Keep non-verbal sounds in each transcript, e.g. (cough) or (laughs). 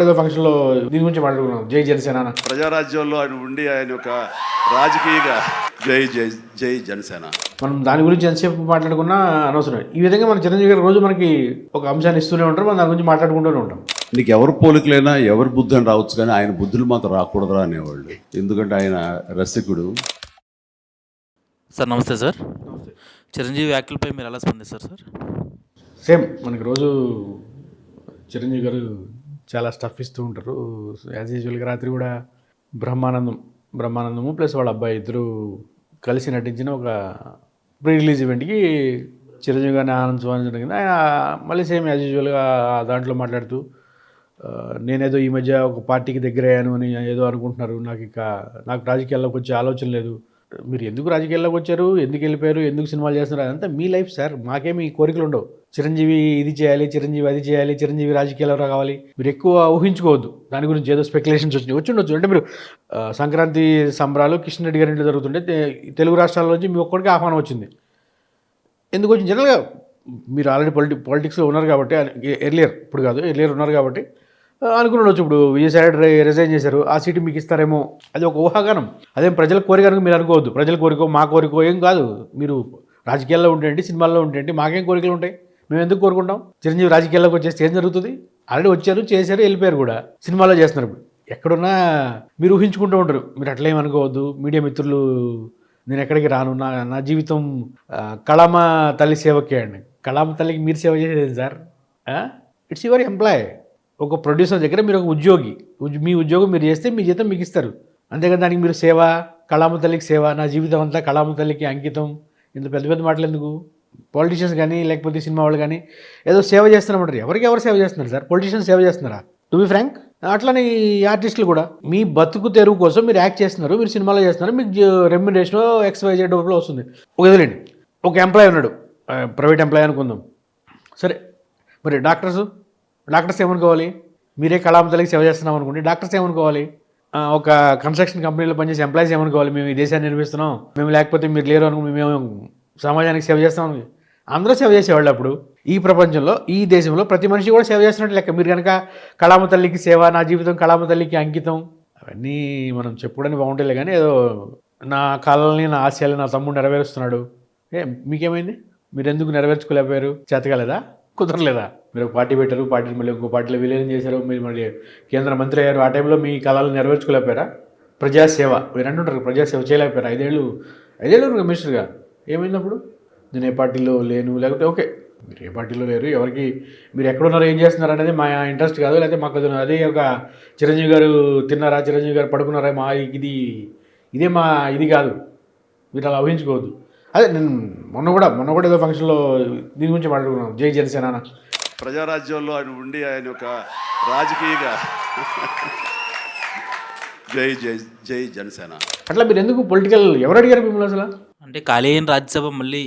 కూడా ఏదో ఫంక్షన్లో దీని గురించి మాట్లాడుకున్నాం జై జనసేన. ప్రజారాజ్యంలో ఆయన ఉండి ఆయన ఒక రాజకీయగా జై జై జై జనసేన. మనం దాని గురించి ఎంతసేపు మాట్లాడుకున్నా అనవసరం. ఈ విధంగా మన చిరంజీవి గారు రోజు మనకి ఒక అంశాన్ని ఇస్తూనే ఉంటారు. మనం దాని గురించి మాట్లాడుకుంటూనే ఉంటాం. నీకు ఎవరు పోలికలైనా ఎవరి బుద్ధి అని రావచ్చు కానీ ఆయన బుద్ధులు మాత్రం రాకూడదురా అనేవాళ్ళు. ఎందుకంటే ఆయన రసికుడు. సార్ నమస్తే సార్. చిరంజీవి వ్యాఖ్యలపై మీరు ఎలా స్పందిస్తారు సార్? సేమ్ మనకి రోజు చిరంజీవి గారు చాలా స్టఫ్ ఇస్తూ ఉంటారు. యాజ్ యూజువల్గా రాత్రి కూడా బ్రహ్మానందం బ్రహ్మానందము ప్లస్ వాళ్ళ అబ్బాయి ఇద్దరు కలిసి నటించిన ఒక ప్రీ రిలీజ్ ఈవెంట్కి చిరంజీవి గారిని ఆనందించడం జరిగింది ఆయన మళ్ళీ సేమ్ యాజ్ యూజువల్గా దాంట్లో మాట్లాడుతూ నేనేదో ఈ మధ్య ఒక పార్టీకి దగ్గర అయ్యాను అని ఏదో అనుకుంటున్నారు. నాకు ఇక నాకు రాజకీయాల్లోకి వచ్చే ఆలోచన లేదు. మీరు ఎందుకు రాజకీయాల్లోకి వచ్చారు? ఎందుకు వెళ్ళిపోయారు? ఎందుకు సినిమాలు చేస్తున్నారు? అదంతా మీ లైఫ్ సార్. మాకేమి కోరికలు ఉండవు. చిరంజీవి ఇది చేయాలి చిరంజీవి అది చేయాలి చిరంజీవి రాజకీయాల్లో కావాలి. మీరు ఎక్కువ ఊహించుకోవద్దు. దాని గురించి ఏదో స్పెక్యులేషన్స్ వచ్చినాయి. వచ్చి ఉండొచ్చు. అంటే మీరు సంక్రాంతి సంబరాలు కిషన్ రెడ్డి గారి ఇంట్లో జరుగుతుంటే తెలుగు రాష్ట్రాల నుంచి మీ ఒక్కడికి ఆహ్వానం వచ్చింది. ఎందుకు వచ్చింది? జనరల్గా మీరు ఆల్రెడీ పొలిటి పాలిటిక్స్లో ఉన్నారు కాబట్టి ఎర్లియర్ ఇప్పుడు కాదు ఎర్లియర్ ఉన్నారు కాబట్టి ఆ, అనుకుని ఇప్పుడు విజయసాయి రిజైన్ చేశారు. ఆ సీటు మీకు ఇస్తారేమో. అది ఒక ఊహాగానం. అదేం ప్రజల కోరిక అనుకు మీరు అనుకోవద్దు. ప్రజల కోరికో మా కోరికో ఏం కాదు. మీరు రాజకీయాల్లో ఉంటేంటి సినిమాల్లో ఉంటేంటి మాకేం కోరికలు ఉంటాయి? మేము ఎందుకు కోరుకుంటాం? చిరంజీవి రాజకీయాల్లోకి వచ్చేస్తే ఏం జరుగుతుంది? ఆల్రెడీ వచ్చారు చేశారు వెళ్ళిపోయారు కూడా. సినిమాలో చేస్తున్నారు ఇప్పుడు. ఎక్కడున్నా మీరు ఊహించుకుంటూ ఉంటారు. మీరు అట్లా ఏమనుకోవద్దు మీడియా మిత్రులు నేను ఎక్కడికి రాను. నా నా జీవితం కళామ తల్లి సేవకే అండి. కళామ తల్లికి మీరు సేవ చేసేది సార్. It's your employee. ఒక ప్రొడ్యూసర్ దగ్గర మీరు ఒక ఉద్యోగి మీ ఉద్యోగం మీరు చేస్తే మీ జీతం మీకు ఇస్తారు. అంతేగాని దానికి మీరు సేవ కళామ తల్లికి సేవ నా జీవితం అంతా కళామ తల్లికి అంకితం. ఇంత పెద్ద పెద్ద మాటలు ఎందుకు? పాలిటీషియన్స్ కానీ లేకపోతే సినిమా వాళ్ళు కానీ ఏదో సేవ చేస్తున్నామంటారు ఎవరికి ఎవరు సేవ చేస్తున్నారు సార్? పొలిటీషియన్స్ సేవ చేస్తున్నారా? టు బి ఫ్రాంక్ అట్లనే ఈ ఆర్టిస్టులు కూడా మీ బతుకు తెరువు కోసం మీరు యాక్ట్ చేస్తున్నారు మీరు సినిమాలో చేస్తున్నారు మీకు రెమ్యునేషన్ ఎక్స్ వై జెడ్ రూపంలో వస్తుంది. ఒక వదిలేండి ఒక ఎంప్లాయ్ ఉన్నాడు. ప్రైవేట్ ఎంప్లాయ్ అనుకుందాం. సరే. మరి డాక్టర్స్ డాక్టర్స్ ఏమనుకోవాలి మీరే కళామతలకి సేవ చేస్తున్నాం అనుకోండి డాక్టర్స్ ఏమనుకోవాలి ఒక కన్స్ట్రక్షన్ కంపెనీలో పనిచేసే ఎంప్లాయీస్ ఏమనుకోవాలి మేము ఈ దేశాన్ని నిర్మిస్తున్నాం. మేము లేకపోతే మీరు లేరు అనుకో మేము సమాజానికి సేవ చేస్తాం అందరూ సేవ చేసేవాళ్ళు అప్పుడు. ఈ ప్రపంచంలో ఈ దేశంలో ప్రతి మనిషి కూడా సేవ చేస్తున్నట్టు లెక్క. మీరు కనుక కళామ తల్లికి సేవ నా జీవితం కళామ తల్లికి అంకితం అవన్నీ మనం చెప్పుకోవడానికి బాగుంటుంది కానీ ఏదో నా కళల్ని నా ఆశయాలు నా తమ్ముడు నెరవేరుస్తున్నాడు. ఏ మీకేమైంది? మీరు ఎందుకు నెరవేర్చుకోలేకపోయారు? చేతకాలేదా? కుదరలేదా? మీరు ఒక పార్టీ పెట్టారు పార్టీని మళ్ళీ ఇంకో పార్టీలో విలీనం చేశారు మీరు మళ్ళీ కేంద్ర మంత్రి అయ్యారు ఆ టైంలో మీ కళలు నెరవేర్చుకోలేకపోయారా? ప్రజాసేవ మీరు అంటుంటారు ప్రజాసేవ చేయలేకపోయారు? ఐదేళ్ళు ఐదేళ్ళు కమిషనర్గా ఏమైందప్పుడు నేను ఏ పార్టీలో లేను లేకపోతే ఓకే మీరు ఏ పార్టీలో లేరు ఎవరికి మీరు ఎక్కడున్నారు ఏం చేస్తున్నారు అనేది మా ఇంట్రెస్ట్ కాదు లేకపోతే మాకు అదే ఒక చిరంజీవి గారు తిన్నారా చిరంజీవి గారు పడుకున్నారా మా ఇది ఇదే మా ఇది కాదు. మీరు అలా ఊహించుకోవద్దు. అదే నేను మొన్న కూడా మొన్న కూడా ఏదో ఫంక్షన్లో దీని గురించి మాట్లాడుకున్నాం. జై జనసేన. ప్రజారాజ్యంలో ఆయన ఉండి ఆయన ఒక రాజకీయగా. జై జై జై జనసేన. అట్లా మీరు ఎందుకు పొలిటికల్ ఎవరు అడిగారు మిమ్మల్ని అసలు? అంటే ఖాళీ అయిన రాజ్యసభ మళ్ళీ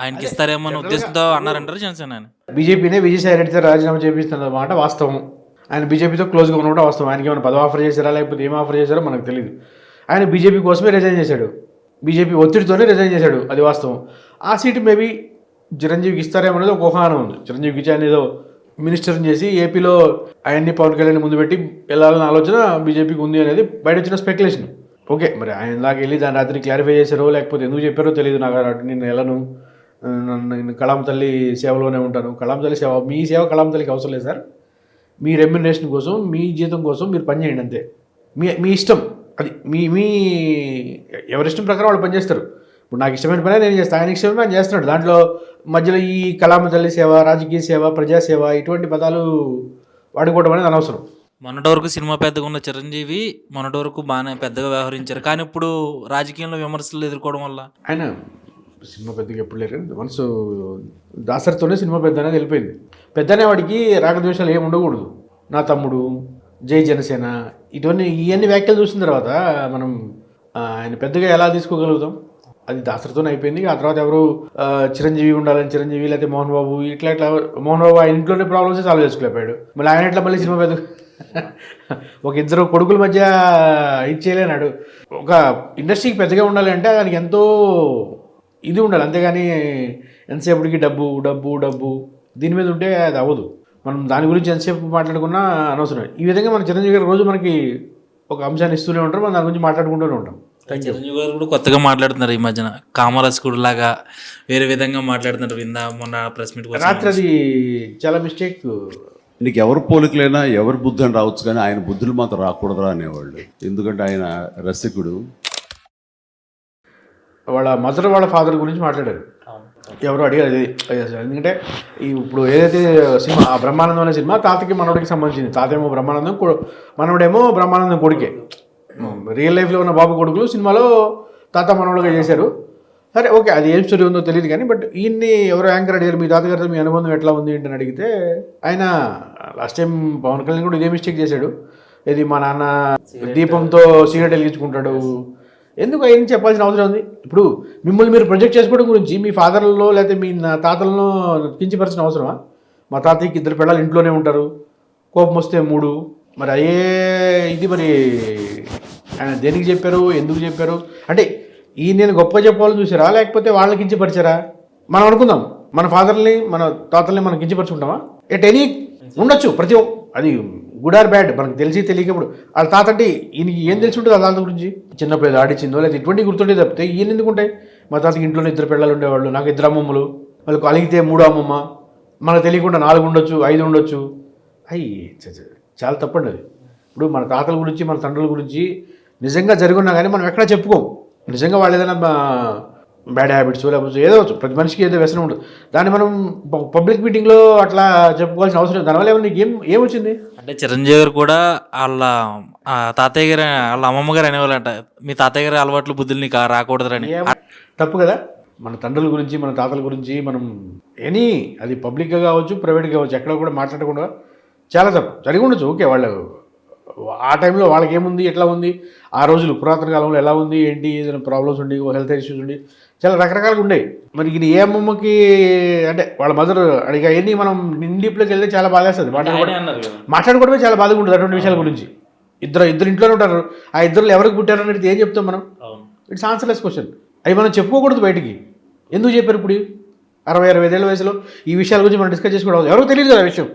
ఆయనకి ఇస్తారేమో ఉద్దేశంతో అన్నారంటారు జనసేన ఆయన. బీజేపీనే విజయసాయి రెడ్డితో రాజీనామా చేపిస్తున్న మాట వాస్తవం. ఆయన బీజేపీతో క్లోజ్గా ఉన్న కూడా వాస్తవం. ఆయనకి ఏమైనా పదవి ఆఫర్ చేశారా లేకపోతే ఏం ఆఫర్ చేశారో మనకు తెలియదు ఆయన బీజేపీ కోసమే రిజైన్ చేశాడు. బీజేపీ ఒత్తిడితోనే రిజైన్ చేశాడు అది వాస్తవం. ఆ సీటు మేబీ చిరంజీవికి ఇస్తారేమో అనేది ఒక ఊహానం ఉంది. చిరంజీవికి ఇచ్చి ఏదో మినిస్టర్ని చేసి ఏపీలో ఆయన్ని పవన్ కళ్యాణ్ ముందు పెట్టి వెళ్ళాలన్న ఆలోచన బీజేపీకి ఉంది అనేది బయట వచ్చిన స్పెక్యులేషన్ ఓకే మరి ఆయన దాకా వెళ్ళి దాని రాత్రి క్లారిఫై చేశారో లేకపోతే ఎందుకు చెప్పారో తెలియదు నాకు. నేను వెళ్ళను. నన్ను నేను కళాం తల్లి సేవలోనే ఉంటాను. కళాం తల్లి సేవ మీ సేవ కళాం తల్లికి అవసరం లేదు సార్. మీ రెమ్యునరేషన్ కోసం మీ జీతం కోసం మీరు పని చేయండి అంతే. మీ మీ ఇష్టం. అది మీ మీ ఎవరిష్టం ప్రకారం వాళ్ళు పనిచేస్తారు ఇప్పుడు నాకు ఇష్టమైన పని నేను చేస్తాను ఆయన ఇష్టమైన పని చేస్తున్నాడు. దాంట్లో మధ్యలో ఈ కళామ తల్లి సేవ రాజకీయ సేవ ప్రజాసేవ ఇటువంటి పదాలు వాడుకోవడం అనేది అనవసరం. మొన్నటి వరకు సినిమా పెద్దగా ఉన్న చిరంజీవి మొన్నటి వరకు బాగానే పెద్దగా వ్యవహరించారు. కానీ ఇప్పుడు రాజకీయంలో విమర్శలు ఎదుర్కోవడం వల్ల? ఆయన సినిమా పెద్దగా ఎప్పుడు లేరు. మనసు దాసరితోనే సినిమా పెద్ద అనేది వెళ్ళిపోయింది. పెద్ద అనేవాడికి రాగద్వేషాలు ఏమి ఉండకూడదు. నా తమ్ముడు జై జనసేన ఇటువంటి ఇవన్నీ వ్యాఖ్యలు చూసిన తర్వాత మనం ఆయన పెద్దగా ఎలా తీసుకోగలుగుతాం? అది దాసరితో అయిపోయింది. ఆ తర్వాత ఎవరు చిరంజీవి ఉండాలని చిరంజీవి లేకపోతే మోహన్ బాబు ఇట్లా ఇట్లా మోహన్ బాబు ఆయన ఇంట్లోనే ప్రాబ్లమ్స్ సాల్వ్ చేసుకోలేకపోయాడు. మళ్ళీ ఆయన ఇట్లా మళ్ళీ సినిమా పెద్ద (laughs) ఒక ఇద్దరు కొడుకుల మధ్య ఇచ్చేయలేనాడు ఒక ఇండస్ట్రీకి పెద్దగా ఉండాలి అంటే దానికి ఎంతో ఇది ఉండాలి. అంతేగాని ఎంతసేపటికి డబ్బు డబ్బు డబ్బు దీని మీద ఉంటే అది అవ్వదు. మనం దాని గురించి ఎంతసేపు మాట్లాడుకున్నా అనవసరం. ఈ విధంగా మన చిరంజీవి గారు రోజు మనకి ఒక అంశాన్ని ఇస్తూనే ఉంటారు. మనం దాని గురించి మాట్లాడుకుంటూనే ఉంటాం. చిరంజీవి గారు కూడా కొత్తగా మాట్లాడుతున్నారు ఈ మధ్యన. కామరస్కుడు లాగా వేరే విధంగా మాట్లాడుతున్నారు. విందా మొన్న ప్రెస్ మీట్ రాత్రి అది చాలా మిస్టేక్ నీకు ఎవరు పోలికలైనా ఎవరి బుద్ధి అని రావచ్చు కానీ ఆయన బుద్ధులు మాత్రం రాకూడదురా అనేవాళ్ళు. ఎందుకంటే ఆయన రసికుడు. వాళ్ళ మదర్ వాళ్ళ ఫాదర్ గురించి మాట్లాడారు. ఎవరు అడిగారు ఎందుకంటే ఈ ఇప్పుడు ఏదైతే సినిమా ఆ బ్రహ్మానందం అనే సినిమా తాతకి మనవడికి సంబంధించింది. తాతేమో బ్రహ్మానందం మనవడేమో బ్రహ్మానందం కొడుకే. రియల్ లైఫ్లో ఉన్న బాబు కొడుకులు సినిమాలో తాత మనవడుగా చేశారు. సరే ఓకే అది ఏం స్టోరీ ఉందో తెలియదు కానీ బట్ ఈయన్ని ఎవరో యాంకర్ అడిగారు మీ తాతగారితో మీ అనుబంధం ఎట్లా ఉంది? ఏంటని అడిగితే ఆయన లాస్ట్ టైం పవన్ కళ్యాణ్ కూడా ఇదే మిస్టేక్ చేశాడు. ఇది మా నాన్న దీపంతో సిగరెట్ వెలిగించుకుంటాడు. ఎందుకు ఆయన చెప్పాల్సిన అవసరం ఉంది? ఇప్పుడు మిమ్మల్ని మీరు ప్రొజెక్ట్ చేసుకోవడం గురించి మీ ఫాదర్లో లేకపోతే మీ నా తాతలను కించపరిచిన అవసరమా? మా తాతయ్యకి ఇద్దరు పిల్లలు ఇంట్లోనే ఉంటారు. కోపం వస్తే మూడు. మరి అయ్యే ఇది మరి ఆయన దేనికి చెప్పారు? ఎందుకు చెప్పారు? అంటే ఈ నేను గొప్ప చెప్పాలని చూసారా? లేకపోతే వాళ్ళని కించపరిచారా? మనం అనుకుందాం. మన ఫాదర్ని మన తాతల్ని మనం కించపరుచుకుంటామా? ఎట్ ఎనీ ఉండొచ్చు ప్రతి అది గుడ్ ఆర్ బ్యాడ్? మనకు తెలిసి తెలియకప్పుడు వాళ్ళ తాత అంటే ఈయనకి ఏం తెలిసి ఉంటుంది ఆ తాత గురించి? చిన్నప్పుడు ఆడిచ్చిందో లేదా ఇటువంటి గుర్తుండే తప్పితే ఈయన ఎందుకు ఉంటాయి? మా తాతకి ఇంట్లోనే ఇద్దరు పిల్లలు ఉండేవాళ్ళు. నాకు ఇద్దరు అమ్మమ్మలు. వాళ్ళకు అలిగితే మూడు అమ్మమ్మ. మనకు తెలియకుండా నాలుగు ఉండొచ్చు ఐదు ఉండొచ్చు. అయ్యి చ- చాలా తప్పండి అది. ఇప్పుడు మన తాతల గురించి మన తండ్రుల గురించి నిజంగా జరుగున్నా కానీ మనం ఎక్కడా చెప్పుకోం. నిజంగా వాళ్ళు ఏదైనా బ్యాడ్ హ్యాబిట్స్ లేకపోతే ఏదో. ప్రతి మనిషికి ఏదో వ్యసనం ఉంటుంది. దాన్ని మనం పబ్లిక్ మీటింగ్లో అట్లా చెప్పుకోవాల్సిన అవసరం దానివల్ల ఏమన్నా ఏం ఏమొచ్చింది అంటే చిరంజీవి గారు కూడా వాళ్ళ తాతయ్య గారు వాళ్ళ అమ్మమ్మ గారు అనేవాళ్ళంట మీ తాతయ్య గారి అలవాట్లు బుద్ధులు నీకు రాకూడదని ఏం- తప్పు కదా? మన తండ్రుల గురించి మన తాతల గురించి మనం ఎనీ అది పబ్లిక్గా కావచ్చు ప్రైవేట్గా కావచ్చు ఎక్కడ కూడా మాట్లాడకుండా చాలా తప్పు. జరిగి ఉండొచ్చు. ఓకే వాళ్ళు ఆ టైంలో వాళ్ళకి ఏముంది ఎట్లా ఉంది? ఆ రోజులు పురాతన కాలంలో ఎలా ఉంది? ఏంటి? ఏదైనా ప్రాబ్లమ్స్ ఉండి హెల్త్ ఇష్యూస్ ఉండి చాలా రకరకాలుగా ఉండేవి. మరి ఇది ఏ అమ్మమ్మకి అంటే వాళ్ళ మదర్ అడిగా ఎన్ని మనం ఇండిప్లోకి వెళ్తే చాలా బాధేస్తుంది. మాట్లాడుకోవడం కదా. మాట్లాడుకోవడమే చాలా బాధగా ఉంటుంది అటువంటి విషయాల గురించి. ఇద్దరు ఇద్దరు ఇంట్లోనే ఉంటారు. ఆ ఇద్దరు ఎవరికి పుట్టారు అనేది ఏం చెప్తాం మనం? ఇట్స్ ఆన్సర్లెస్ క్వశ్చన్ అవి మనం చెప్పుకోకూడదు బయటికి. ఎందుకు చెప్పారు ఇప్పుడు? అరవై అరవై ఐదేళ్ళ వయసులో ఈ విషయాల గురించి మనం డిస్కస్ చేసుకోవడం ఎవరికి తెలియదు కదా ఆ విషయం?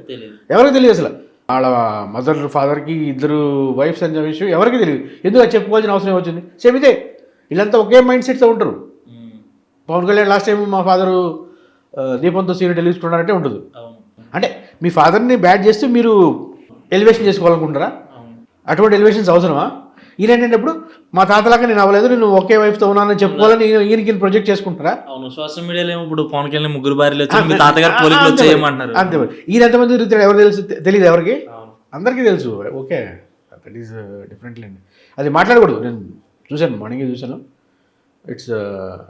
ఎవరికి తెలియదు అసలు? వాళ్ళ మదర్ ఫాదర్కి ఇద్దరు వైఫ్స్ అనే విషయం ఎవరికి తెలియదు. ఎందుకు అది చెప్పుకోవాల్సిన అవసరం వచ్చింది సేమ్ ఇదే వీళ్ళంతా ఒకే మైండ్ సెట్తో ఉంటారు. పవన్ కళ్యాణ్ లాస్ట్ టైం మా ఫాదరు దీపంతో సీరియట్ వెలిగించుకున్నారంటే ఉంటుంది. అవును. అంటే మీ ఫాదర్ని బ్యాడ్ చేస్తూ మీరు ఎలివేషన్ చేసుకోవాలనుకుంటారా అటువంటి ఎలివేషన్స్ అవసరమా? ఈయన ఏంటంటే ఇప్పుడు మా తాతలాగా నేను అవ్వలేదు నేను ఒకే వైఫ్తో ఉన్నానని చెప్పుకోవాలని ఈయన ఈయనకి ఈయన ప్రొజెక్ట్ చేసుకుంటారా? అవును సోషల్ మీడియాలో ఏమో ఇప్పుడు పవన్ కళ్యాణ్ ముగ్గురు భార్యలు మీ తాతగారు పోలికలు అంతే. వచ్చేయమంటున్నారు. ఈయన ఎంతమంది తిరుగుతాడు ఎవరు తెలుసు? తెలియదు ఎవరికి? అందరికీ తెలుసు. ఓకే. దట్ ఈస్ డిఫరెంట్లీ అండి అది మాట్లాడకూడదు. నేను చూశాను మార్నింగ్ చూశాను. ఇట్స్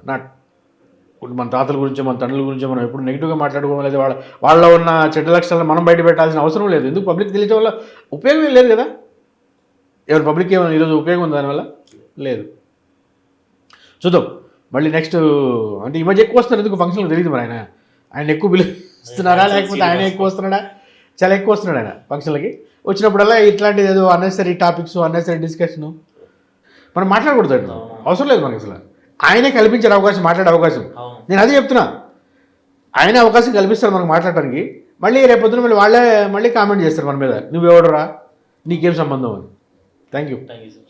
నాట్ ఇప్పుడు మన తాతల గురించి మన తండ్రుల గురించి మనం ఎప్పుడు నెగిటివ్గా మాట్లాడుకోవడం లేదా. వాళ్ళ వాళ్ళలో ఉన్న చెడ్డ లక్షణాలను మనం బయట పెట్టాల్సిన అవసరం లేదు. ఎందుకు? పబ్లిక్ తెలియటం వల్ల ఉపయోగం లేదు కదా? ఎవరు పబ్లిక్ ఏమైనా ఈరోజు ఉపయోగం ఉంది దానివల్ల? లేదు. చూద్దాం. మళ్ళీ నెక్స్ట్ అంటే ఈ మధ్య ఎక్కువ వస్తున్నారు. ఎందుకు? ఫంక్షన్లు తెలియదు మరి ఆయన. ఆయన ఎక్కువ పిలుస్తున్నారా లేకపోతే ఆయన ఎక్కువ వస్తున్నాడా? చాలా ఎక్కువ వస్తున్నాడు ఆయన ఫంక్షన్లకి వచ్చినప్పుడల్లా ఇట్లాంటిది ఏదో అన్నెసరీ టాపిక్స్ అన్నెసరీ డిస్కషన్ మనం మాట్లాడకూడదు. అవసరం లేదు మనకి అసలు. ఆయనే కల్పించారు అవకాశం మాట్లాడే అవకాశం. నేను అదే చెప్తున్నా. ఆయన అవకాశం కల్పిస్తారు మనకు మాట్లాడటానికి. మళ్ళీ రేపొద్దున మళ్ళీ వాళ్ళే మళ్ళీ కామెంట్ చేస్తారు మన మీద. నువ్వెవడరా? నీకేం సంబంధం? అని. Thank you thank you sir